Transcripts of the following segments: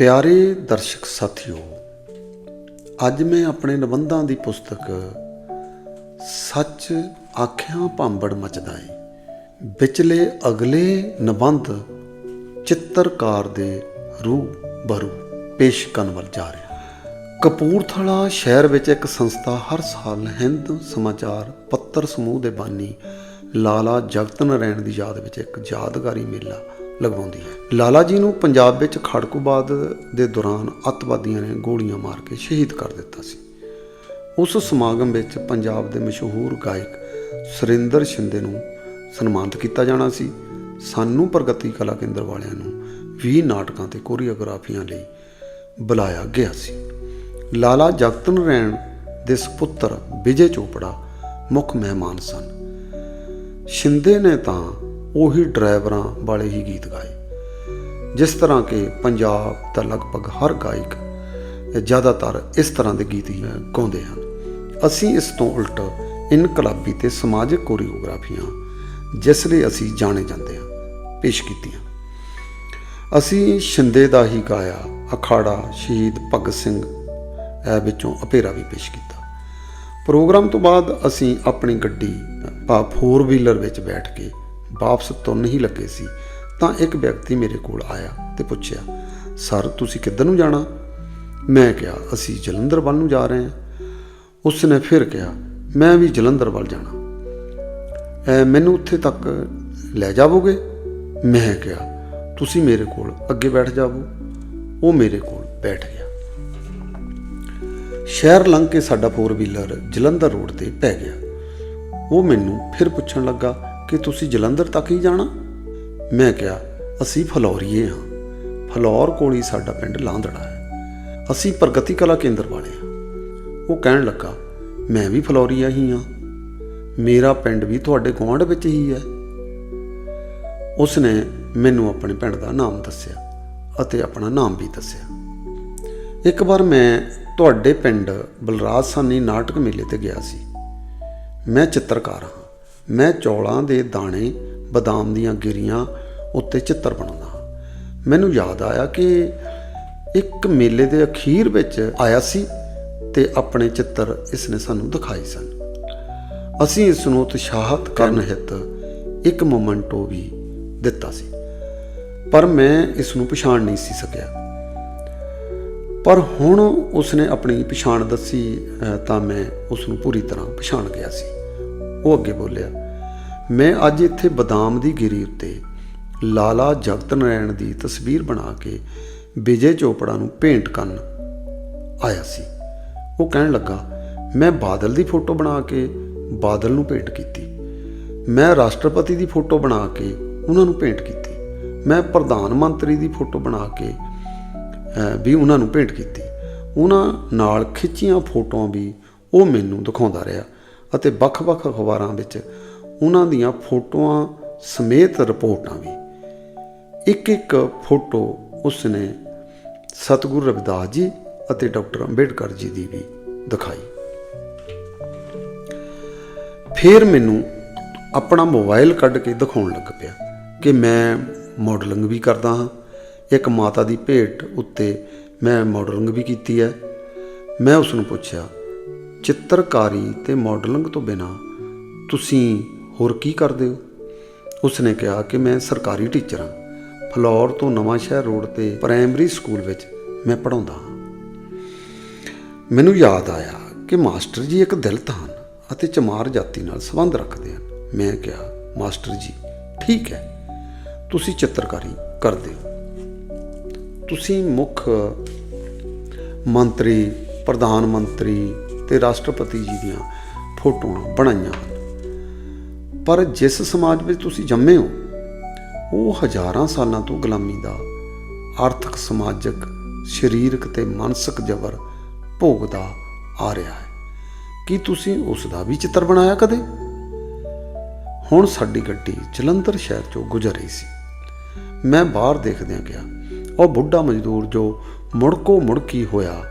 ਪਿਆਰੇ ਦਰਸ਼ਕ ਸਾਥੀਓ, ਅੱਜ ਮੈਂ ਆਪਣੇ ਨਿਬੰਧਾਂ ਦੀ ਪੁਸਤਕ ਸੱਚ ਆਖਿਆਂ ਭਾਂਬੜ ਮਚਦਾ ਏ। ਵਿਚਲੇ ਅਗਲੇ ਨਿਬੰਧ ਚਿੱਤਰਕਾਰ ਦੇ ਰੂਹ ਬਰੂ ਪੇਸ਼ ਕਰਨ ਵੱਲ ਜਾ ਰਿਹਾ। ਕਪੂਰਥਲਾ ਸ਼ਹਿਰ ਵਿੱਚ ਇੱਕ ਸੰਸਥਾ ਹਰ ਸਾਲ ਹਿੰਦ ਸਮਾਚਾਰ ਪੱਤਰ ਸਮੂਹ ਦੇ ਬਾਨੀ ਲਾਲਾ ਜਗਤ ਨਾਰਾਇਣ ਦੀ ਯਾਦ ਵਿੱਚ ਇੱਕ ਯਾਦਗਾਰੀ ਮੇਲਾ ਲਗਵਾਉਂਦੀ ਹੈ। ਲਾਲਾ ਜੀ ਨੂੰ ਪੰਜਾਬ ਵਿੱਚ ਖੜਕੂਬਾਦ ਦੇ ਦੌਰਾਨ ਅੱਤਵਾਦੀਆਂ ਨੇ ਗੋਲੀਆਂ ਮਾਰ ਕੇ ਸ਼ਹੀਦ ਕਰ ਦਿੱਤਾ ਸੀ। ਉਸ ਸਮਾਗਮ ਵਿੱਚ ਪੰਜਾਬ ਦੇ ਮਸ਼ਹੂਰ ਗਾਇਕ ਸੁਰਿੰਦਰ ਸ਼ਿੰਦੇ ਨੂੰ ਸਨਮਾਨਿਤ ਕੀਤਾ ਜਾਣਾ ਸੀ। ਸਾਨੂੰ ਪ੍ਰਗਤੀ ਕਲਾ ਕੇਂਦਰ ਵਾਲਿਆਂ ਨੂੰ 20 ਨਾਟਕਾਂ ਤੇ ਕੋਰੀਓਗ੍ਰਾਫੀਆਂ ਲਈ ਬੁਲਾਇਆ ਗਿਆ ਸੀ। ਲਾਲਾ ਜਗਤ ਨਾਰਾਇਣ ਦੇ ਸੁਪੁੱਤਰ ਵਿਜੇ ਚੋਪੜਾ ਮੁੱਖ ਮਹਿਮਾਨ ਸਨ। ਸ਼ਿੰਦੇ ਨੇ ਤਾਂ ਉਹੀ ਡਰਾਈਵਰਾਂ ਵਾਲੇ ਹੀ ਗੀਤ ਗਾਏ। ਜਿਸ ਤਰ੍ਹਾਂ ਕਿ ਪੰਜਾਬ ਦਾ ਲਗਭਗ ਹਰ ਗਾਇਕ ਜ਼ਿਆਦਾਤਰ ਇਸ ਤਰ੍ਹਾਂ ਦੇ ਗੀਤ ਹੀ ਗਾਉਂਦੇ ਹਨ। ਅਸੀਂ ਇਸ ਤੋਂ ਉਲਟ ਇਨਕਲਾਬੀ ਤੇ ਸਮਾਜਿਕ ਕੋਰੀਓਗ੍ਰਾਫੀਆਂ ਜਿਸ ਲਈ ਅਸੀਂ ਜਾਣੇ ਜਾਂਦੇ ਹਾਂ, ਪੇਸ਼ ਕੀਤੀਆਂ। ਅਸੀਂ ਸ਼ਿੰਦੇ ਦਾ ਹੀ ਗਾਇਆ, ਅਖਾੜਾ ਸ਼ਹੀਦ ਭਗਤ ਸਿੰਘ ਵਿੱਚੋਂ ਅਪੇਰਾ ਵੀ ਪੇਸ਼ ਕੀਤਾ। ਪ੍ਰੋਗਰਾਮ ਤੋਂ ਬਾਅਦ ਅਸੀਂ ਆਪਣੀ ਗੱਡੀ ਪਾ 4 ਵੀਲਰ ਵਿੱਚ ਬੈਠ ਕੇ ਵਾਪਸ ਤੁਰਨ ਹੀ ਲੱਗੇ ਸੀ, ਤਾਂ ਇੱਕ ਵਿਅਕਤੀ ਮੇਰੇ ਕੋਲ ਆਇਆ ਤੇ ਪੁੱਛਿਆ, ਸਰ, ਤੁਸੀਂ ਕਿੱਧਰ ਨੂੰ ਜਾਣਾ? ਮੈਂ ਕਿਹਾ, ਅਸੀਂ ਜਲੰਧਰ ਵੱਲ ਨੂੰ ਜਾ ਰਹੇ ਹਾਂ। ਉਸ ਨੇ ਫਿਰ ਕਿਹਾ, ਮੈਂ ਵੀ ਜਲੰਧਰ ਵੱਲ ਜਾਣਾ। ਮੈਨੂੰ ਉੱਥੇ ਤੱਕ ਲੈ ਜਾਵੋਗੇ? ਮੈਂ ਕਿਹਾ, ਤੁਸੀਂ ਮੇਰੇ ਕੋਲ ਅੱਗੇ ਬੈਠ ਜਾਵੋ। ਉਹ ਮੇਰੇ ਕੋਲ ਬੈਠ ਗਿਆ। ਸ਼ਹਿਰ ਲੰਘ ਕੇ ਸਾਡਾ ਫੋਰ ਵੀਲਰ ਜਲੰਧਰ ਰੋਡ ਤੇ ਪੈ ਗਿਆ। ਉਹ ਮੈਨੂੰ ਫਿਰ ਪੁੱਛਣ ਲੱਗਾ ਕਿ ਤੁਸੀਂ ਜਲੰਧਰ ਤੱਕ ਹੀ ਜਾਣਾ? ਮੈਂ ਕਿਹਾ, ਅਸੀਂ ਫਲੌਰੀਏ ਹਾਂ। ਫਲੌਰ ਕੋਲ ਹੀ ਸਾਡਾ ਪਿੰਡ ਲਾਂਦੜਾ ਹੈ। ਅਸੀਂ ਪ੍ਰਗਤੀ ਕਲਾ ਕੇਂਦਰ ਵਾਲੇ ਹਾਂ। ਉਹ ਕਹਿਣ ਲੱਗਾ, ਮੈਂ ਵੀ ਫਲੌਰੀਆ ਹੀ ਹਾਂ। ਮੇਰਾ ਪਿੰਡ ਵੀ ਤੁਹਾਡੇ ਗੁਆਂਢ ਵਿੱਚ ਹੀ ਹੈ। ਉਸਨੇ ਮੈਨੂੰ ਆਪਣੇ ਪਿੰਡ ਦਾ ਨਾਮ ਦੱਸਿਆ ਅਤੇ ਆਪਣਾ ਨਾਮ ਵੀ ਦੱਸਿਆ। ਇੱਕ ਵਾਰ ਮੈਂ ਤੁਹਾਡੇ ਪਿੰਡ ਬਲਰਾਜ ਸਾਨੀ ਨਾਟਕ ਮੇਲੇ ਤੇ ਗਿਆ ਸੀ। ਮੈਂ ਚਿੱਤਰਕਾਰ ਹਾਂ। ਮੈਂ ਚੌਲਾਂ ਦੇ ਦਾਣੇ, ਬਦਾਮ ਦੀਆਂ ਗਿਰੀਆਂ ਉੱਤੇ ਚਿੱਤਰ ਬਣਾਉਂਦਾ ਹਾਂ। ਮੈਨੂੰ ਯਾਦ ਆਇਆ ਕਿ ਇੱਕ ਮੇਲੇ ਦੇ ਅਖੀਰ ਵਿੱਚ ਆਇਆ ਸੀ ਤੇ ਆਪਣੇ ਚਿੱਤਰ ਇਸ ਨੇ ਸਾਨੂੰ ਦਿਖਾਏ ਸਨ। ਅਸੀਂ ਇਸ ਨੂੰ ਉਤਸ਼ਾਹਤ ਕਰਨ ਹਿੱਤ ਇੱਕ ਮੋਮੈਂਟੋ ਵੀ ਦਿੱਤਾ ਸੀ। ਪਰ ਮੈਂ ਇਸ ਨੂੰ ਪਛਾਣ ਨਹੀਂ ਸੀ ਸਕਿਆ। ਪਰ ਹੁਣ ਉਸਨੇ ਆਪਣੀ ਪਛਾਣ ਦੱਸੀ ਤਾਂ ਮੈਂ ਉਸ ਨੂੰ ਪੂਰੀ ਤਰ੍ਹਾਂ ਪਛਾਣ ਗਿਆ ਸੀ। ਉਹ ਅੱਗੇ ਬੋਲਿਆ, ਮੈਂ ਅੱਜ ਇੱਥੇ ਬਦਾਮ ਦੀ ਗਿਰੀ ਉੱਤੇ ਲਾਲਾ ਜਗਤ ਨਾਰਾਇਣ ਦੀ ਤਸਵੀਰ ਬਣਾ ਕੇ ਵਿਜੇ ਚੋਪੜਾ ਨੂੰ ਭੇਂਟ ਕਰਨ ਆਇਆ ਸੀ। ਉਹ ਕਹਿਣ ਲੱਗਾ, ਮੈਂ ਬਾਦਲ ਦੀ ਫੋਟੋ ਬਣਾ ਕੇ ਬਾਦਲ ਨੂੰ ਭੇਂਟ ਕੀਤੀ। ਮੈਂ ਰਾਸ਼ਟਰਪਤੀ ਦੀ ਫੋਟੋ ਬਣਾ ਕੇ ਉਹਨਾਂ ਨੂੰ ਭੇਂਟ ਕੀਤੀ। ਮੈਂ ਪ੍ਰਧਾਨ ਮੰਤਰੀ ਦੀ ਫੋਟੋ ਬਣਾ ਕੇ ਵੀ ਉਹਨਾਂ ਨੂੰ ਭੇਂਟ ਕੀਤੀ। ਉਹਨਾਂ ਨਾਲ ਖਿੱਚੀਆਂ ਫੋਟੋਆਂ ਵੀ ਉਹ ਮੈਨੂੰ ਦਿਖਾਉਂਦਾ ਰਿਹਾ। ਅਤੇ ਵੱਖ-ਵੱਖ ਅਖਬਾਰਾਂ ਵਿੱਚ ਉਹਨਾਂ ਦੀਆਂ ਫੋਟੋਆਂ ਸਮੇਤ ਰਿਪੋਰਟਾਂ ਵੀ। ਇੱਕ ਇੱਕ ਫੋਟੋ ਉਸਨੇ ਸਤਿਗੁਰੂ ਰਵਿਦਾਸ ਜੀ ਅਤੇ ਡਾਕਟਰ ਅੰਬੇਡਕਰ ਜੀ ਦੀ ਵੀ ਦਿਖਾਈ। ਫਿਰ ਮੈਨੂੰ ਆਪਣਾ ਮੋਬਾਈਲ ਕੱਢ ਕੇ ਦਿਖਾਉਣ ਲੱਗ ਪਿਆ ਕਿ ਮੈਂ ਮਾਡਲਿੰਗ ਵੀ ਕਰਦਾ ਹਾਂ। ਇੱਕ ਮਾਤਾ ਦੀ ਭੇਟ ਉੱਤੇ ਮੈਂ ਮਾਡਲਿੰਗ ਵੀ ਕੀਤੀ ਹੈ। ਮੈਂ ਉਸ ਨੂੰ ਪੁੱਛਿਆ ਚਿੱਤਰਕਾਰੀ ਤੇ ਮਾਡਲਿੰਗ ਤੋਂ ਬਿਨਾ ਤੁਸੀਂ ਹੋਰ ਕੀ ਕਰਦੇ ਹੋ? ਉਸਨੇ ਕਿਹਾ ਕਿ ਮੈਂ ਸਰਕਾਰੀ ਟੀਚਰ ਹਾਂ। ਫਲੋਰ ਤੋਂ ਨਵਾਂ ਸ਼ਹਿਰ ਰੋਡ ਤੇ ਪ੍ਰਾਇਮਰੀ ਸਕੂਲ ਵਿੱਚ ਮੈਂ ਪੜ੍ਹਾਉਂਦਾ ਹਾਂ। ਮੈਨੂੰ ਯਾਦ ਆਇਆ ਕਿ ਮਾਸਟਰ ਜੀ ਇੱਕ ਦਲਿਤ ਹਨ ਅਤੇ ਚਮਾਰ ਜਾਤੀ ਨਾਲ ਸੰਬੰਧ ਰੱਖਦੇ ਹਨ। ਮੈਂ ਕਿਹਾ, ਮਾਸਟਰ ਜੀ, ਠੀਕ ਹੈ। ਤੁਸੀਂ ਚਿੱਤਰਕਾਰੀ ਕਰਦੇ ਹੋ। ਤੁਸੀਂ ਮੁੱਖ ਮੰਤਰੀ, ਪ੍ਰਧਾਨ ਮੰਤਰੀ ਤੇ ਰਾਸ਼ਟਰਪਤੀ ਜੀ ਦੀਆਂ ਫੋਟੋਆਂ ਬਣਾਈਆਂ ਹਨ। ਪਰ ਜਿਸ ਸਮਾਜ ਵਿੱਚ ਤੁਸੀਂ ਜੰਮੇ ਹੋ, ਉਹ ਹਜ਼ਾਰਾਂ ਸਾਲਾਂ ਤੋਂ ਗੁਲਾਮੀ ਦਾ ਆਰਥਿਕ, ਸਮਾਜਿਕ, ਸਰੀਰਕ ਤੇ ਮਾਨਸਿਕ ਜ਼ਬਰ ਭੋਗਦਾ ਆ ਰਿਹਾ ਹੈ। ਕੀ ਤੁਸੀਂ ਉਸ ਦਾ ਵੀ ਚਿੱਤਰ ਬਣਾਇਆ ਕਦੇ? ਹੁਣ ਸਾਡੀ ਗੱਡੀ ਜਲੰਧਰ ਸ਼ਹਿਰ ਚੋਂ ਗੁਜ਼ਰ ਰਹੀ ਸੀ। ਮੈਂ ਬਾਹਰ ਦੇਖਦਿਆਂ ਗਿਆ ਉਹ ਬੁੱਢਾ ਮਜ਼ਦੂਰ ਜੋ ਮੁੜਕੋ ਮੁੜਕੀ ਹੋਇਆ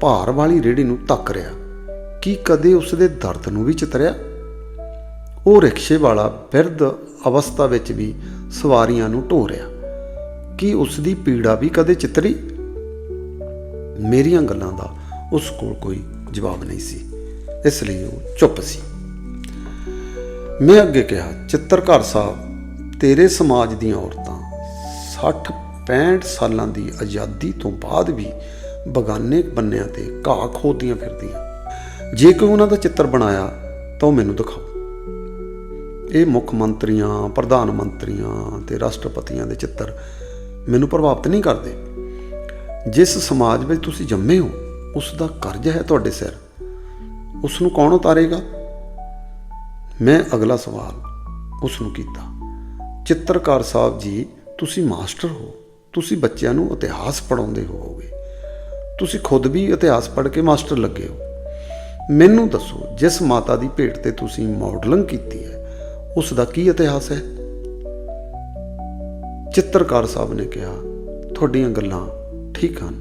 ਭਾਰ ਵਾਲੀ ਰੇੜੀ ਨੂੰ ਤੱਕ ਰਿਹਾ ਕੀ ਕਦੇ ਉਸ ਦੇ ਦਰਦ ਨੂੰ ਵੀ ਚਿਤਰਿਆ? ਉਹ ਰਿਕਸ਼ੇ ਵਾਲਾ ਬਿਰਧ ਅਵਸਥਾ ਵਿੱਚ ਵੀ ਸਵਾਰੀਆਂ ਨੂੰ ਢੋ ਰਿਹਾ ਕੀ ਉਸ ਦੀ ਪੀੜਾ ਵੀ ਕਦੇ ਚਿੱਤਰੀ? ਮੇਰੀਆਂ ਗੱਲਾਂ ਦਾ ਉਸ ਕੋਲ ਕੋਈ ਜਵਾਬ ਨਹੀਂ ਸੀ। ਇਸ ਲਈ ਉਹ ਚੁੱਪ ਸੀ। ਮੈਂ ਅੱਗੇ ਕਿਹਾ, ਚਿੱਤਰਕਾਰ ਸਾਹਿਬ, ਤੇਰੇ ਸਮਾਜ ਦੀਆਂ ਔਰਤਾਂ 60 65 ਸਾਲਾਂ ਦੀ ਆਜ਼ਾਦੀ ਤੋਂ ਬਾਅਦ ਵੀ ਬਗਾਨੇ ਬੰਨਿਆਂ ਤੇ ਘਾਹ ਖੋਦੀਆਂ ਫਿਰਦੀਆਂ। ਜੇ ਕੋਈ ਉਹਨਾਂ ਦਾ ਚਿੱਤਰ ਬਣਾਇਆ, ਤਾਂ ਉਹ ਮੈਨੂੰ ਦਿਖਾਓ। ਇਹ ਮੁੱਖ ਮੰਤਰੀਆਂ, ਪ੍ਰਧਾਨ ਮੰਤਰੀਆਂ ਤੇ ਰਾਸ਼ਟਰਪਤੀਆਂ ਦੇ ਚਿੱਤਰ ਮੈਨੂੰ ਪ੍ਰਭਾਵਿਤ ਨਹੀਂ ਕਰਦੇ। ਜਿਸ ਸਮਾਜ ਵਿੱਚ ਤੁਸੀਂ ਜੰਮੇ ਹੋ ਉਸ ਦਾ ਕਰਜ਼ ਹੈ ਤੁਹਾਡੇ ਸਿਰ। ਉਸ ਨੂੰ ਕੌਣ ਉਤਾਰੇਗਾ? ਮੈਂ ਅਗਲਾ ਸਵਾਲ ਉਸ ਨੂੰ ਕੀਤਾ। ਚਿੱਤਰਕਾਰ ਸਾਹਿਬ ਜੀ, ਤੁਸੀਂ ਮਾਸਟਰ ਹੋ। ਤੁਸੀਂ ਬੱਚਿਆਂ ਨੂੰ ਇਤਿਹਾਸ ਪੜਾਉਂਦੇ ਹੋਵੋਗੇ। ਤੁਸੀਂ ਖੁਦ ਵੀ ਇਤਿਹਾਸ ਪੜ੍ਹ ਕੇ ਮਾਸਟਰ ਲੱਗੇ ਹੋ। ਮੈਨੂੰ ਦੱਸੋ, ਜਿਸ ਮਾਤਾ ਦੀ ਭੇਟ ਤੇ ਤੁਸੀਂ ਮਾਡਲਿੰਗ ਕੀਤੀ ਹੈ ਉਸ ਦਾ ਕੀ ਇਤਿਹਾਸ ਹੈ? ਚਿੱਤਰਕਾਰ ਸਾਹਿਬ ਨੇ ਕਿਹਾ, ਤੁਹਾਡੀਆਂ ਗੱਲਾਂ ਠੀਕ ਹਨ।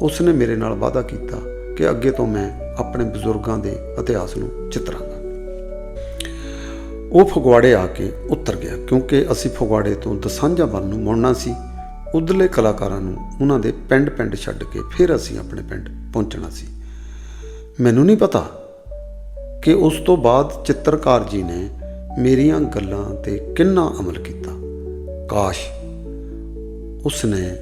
ਉਸ ਨੇ ਮੇਰੇ ਨਾਲ ਵਾਅਦਾ ਕੀਤਾ ਕਿ ਅੱਗੇ ਤੋਂ ਮੈਂ ਆਪਣੇ ਬਜ਼ੁਰਗਾਂ ਦੇ ਇਤਿਹਾਸ ਨੂੰ ਚਿਤਰਾਂਗਾ। ਉਹ ਫਗਵਾੜੇ ਆ ਕੇ ਉਤਰ ਗਿਆ, ਕਿਉਂਕਿ ਅਸੀਂ ਫਗਵਾੜੇ ਤੋਂ ਦਸਾਂਝਾ ਵੱਲ ਨੂੰ ਮੁੜਨਾ ਸੀ। ਉਧਰਲੇ ਕਲਾਕਾਰਾਂ ਨੂੰ ਉਹਨਾਂ ਦੇ ਪਿੰਡ-ਪਿੰਡ ਛੱਡ ਕੇ ਫਿਰ ਅਸੀਂ ਆਪਣੇ ਪਿੰਡ ਪਹੁੰਚਣਾ ਸੀ। ਮੈਨੂੰ ਨਹੀਂ ਪਤਾ ਕਿ ਉਸ ਤੋਂ ਬਾਅਦ ਚਿੱਤਰਕਾਰ ਜੀ ਨੇ ਮੇਰੀਆਂ ਗੱਲਾਂ ਤੇ ਕਿੰਨਾ ਅਮਲ ਕੀਤਾ। ਕਾਸ਼ ਉਸ ਨੇ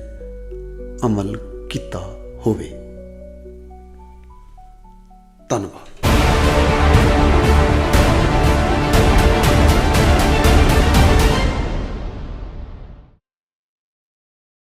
ਅਮਲ ਕੀਤਾ ਹੋਵੇ। ਧੰਨਵਾਦ।